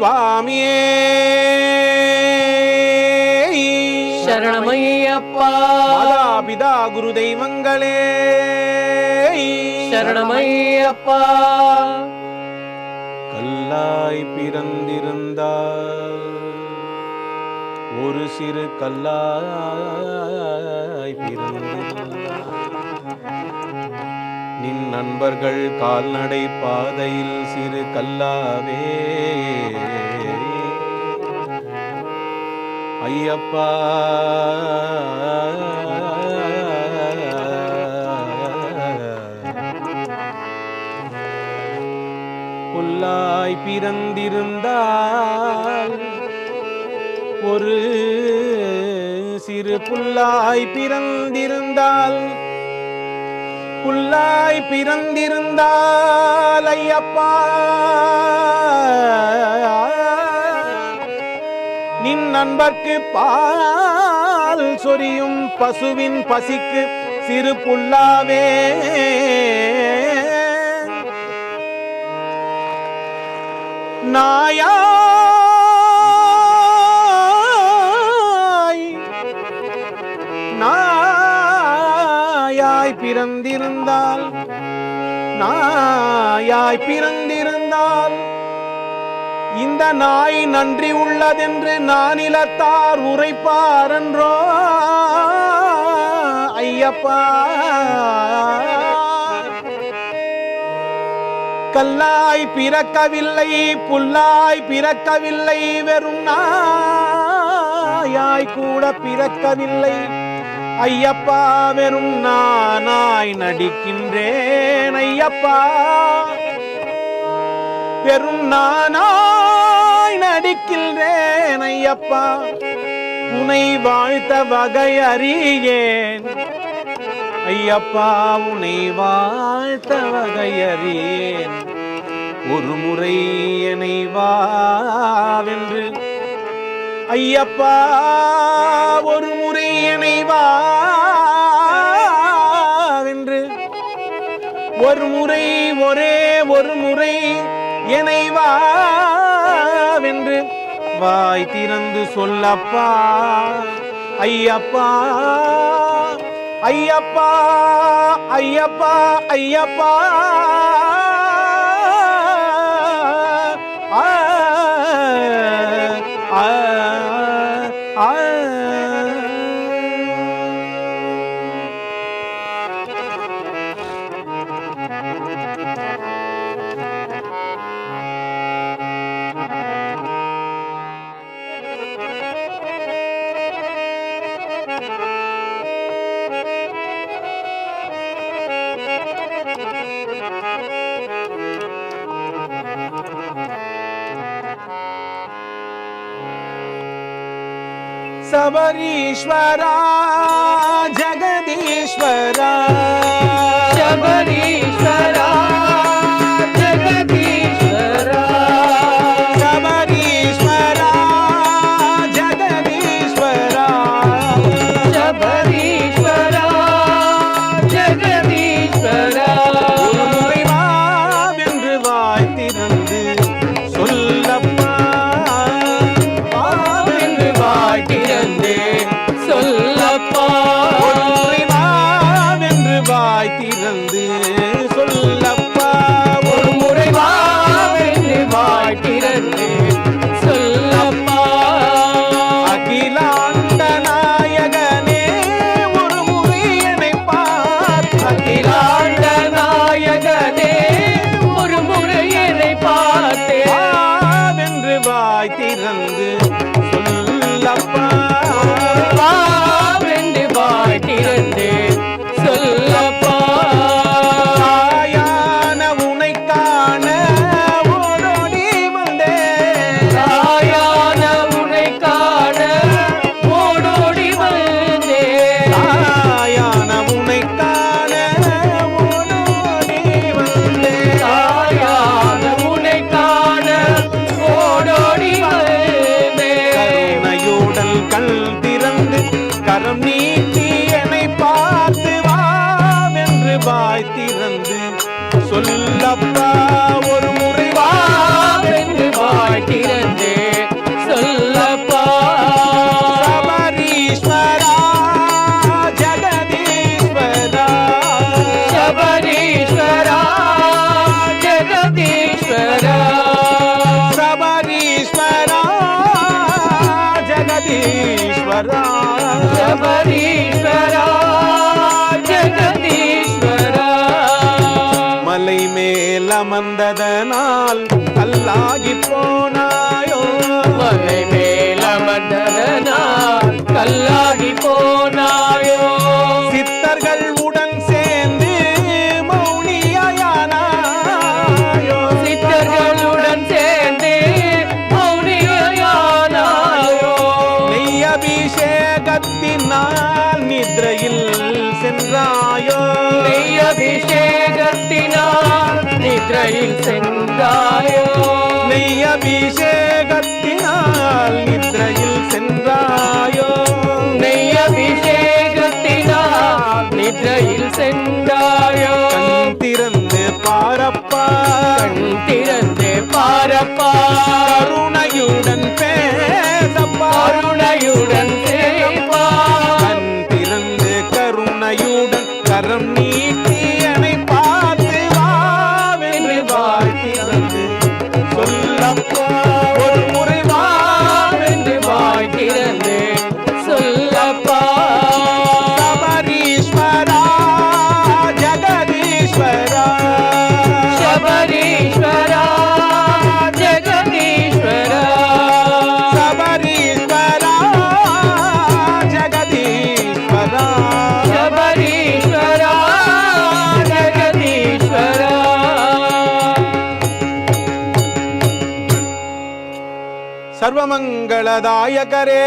சுவாமியே. சரணமையப்பா. மாதாபிதா குரு தெய்வங்களே சரணமையப்பா. கல்லாய் பிறந்திருந்தால் ஒரு சிறு கல்லாய் பிறந்திருந்தால் நின் நண்பர்கள் கால்நடை பாதையில் சிறு கல்லாவே. ஐயப்பா. புல்லாய் பிறந்திருந்தால் ஒரு சிறு புல்லாய் பிறந்திருந்தால் புல்லாய் பிறந்திருந்தால் ஐயப்பா. நின் நண்பர்க்கு பால் சொரியும் பசுவின் பசிக்கு சிறு புல்லாவே. நாயா நாயாய் பிறந்திருந்தால் நாயாய் பிறந்திருந்தால் இந்த நாய் நன்றி உள்ளதென்று நானிலத்தார் உரைப்பாரன்றோ ஐயப்பா! கல்லாய் பிறக்கவில்லை புல்லாய் பிறக்கவில்லை வெறும் நாயாய் கூட பிறக்கவில்லை. ஐயப்பா வெறும் நானாய் நடிக்கின்றேன் ஐயப்பா. வெறும் நானாய் நடிக்கின்றேன் ஐயப்பா. உனை வாழ்த்த வகை அறியேன் ஐயப்பா. உனை வாழ்த்த வகை அறியேன். ஒரு முறை என்னை வாவென்று ஐயப்பா. ஒரு முறை ஒரு முறை ஒரே ஒரு முறை என்னை வாய் திறந்து சொல்லப்பா ஐயப்பா ஐயப்பா ஐயப்பா ஐயப்பா. சபரீஸ்வரா ஜெகதீஸ்வரா அகிலாண்ட நாயகனே ஒரு முறையனை பார். அகிலாண்ட நாயகனே ஒரு முறையனை பார்த்தே. வென்று திறந்து சபரீஸ்வரா ஜகதீஸ்வரா. மலை மேல் அமர்ந்ததனால் மெய்யபிஷேகத்தினால் நித்ரையில் சென்றாயோ? மெய்யபிஷேகத்தினால் நித்ரையில் சென்றாயோ? மெய்யபிஷேகத்தினால் நித்ரையில் சென்றாயோ? திறந்து பாரப்பா. திறந்து பாரப்பா. கருணையுடன் பே சர்வமங்களதாயகரே.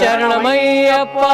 சரணமையப்பா.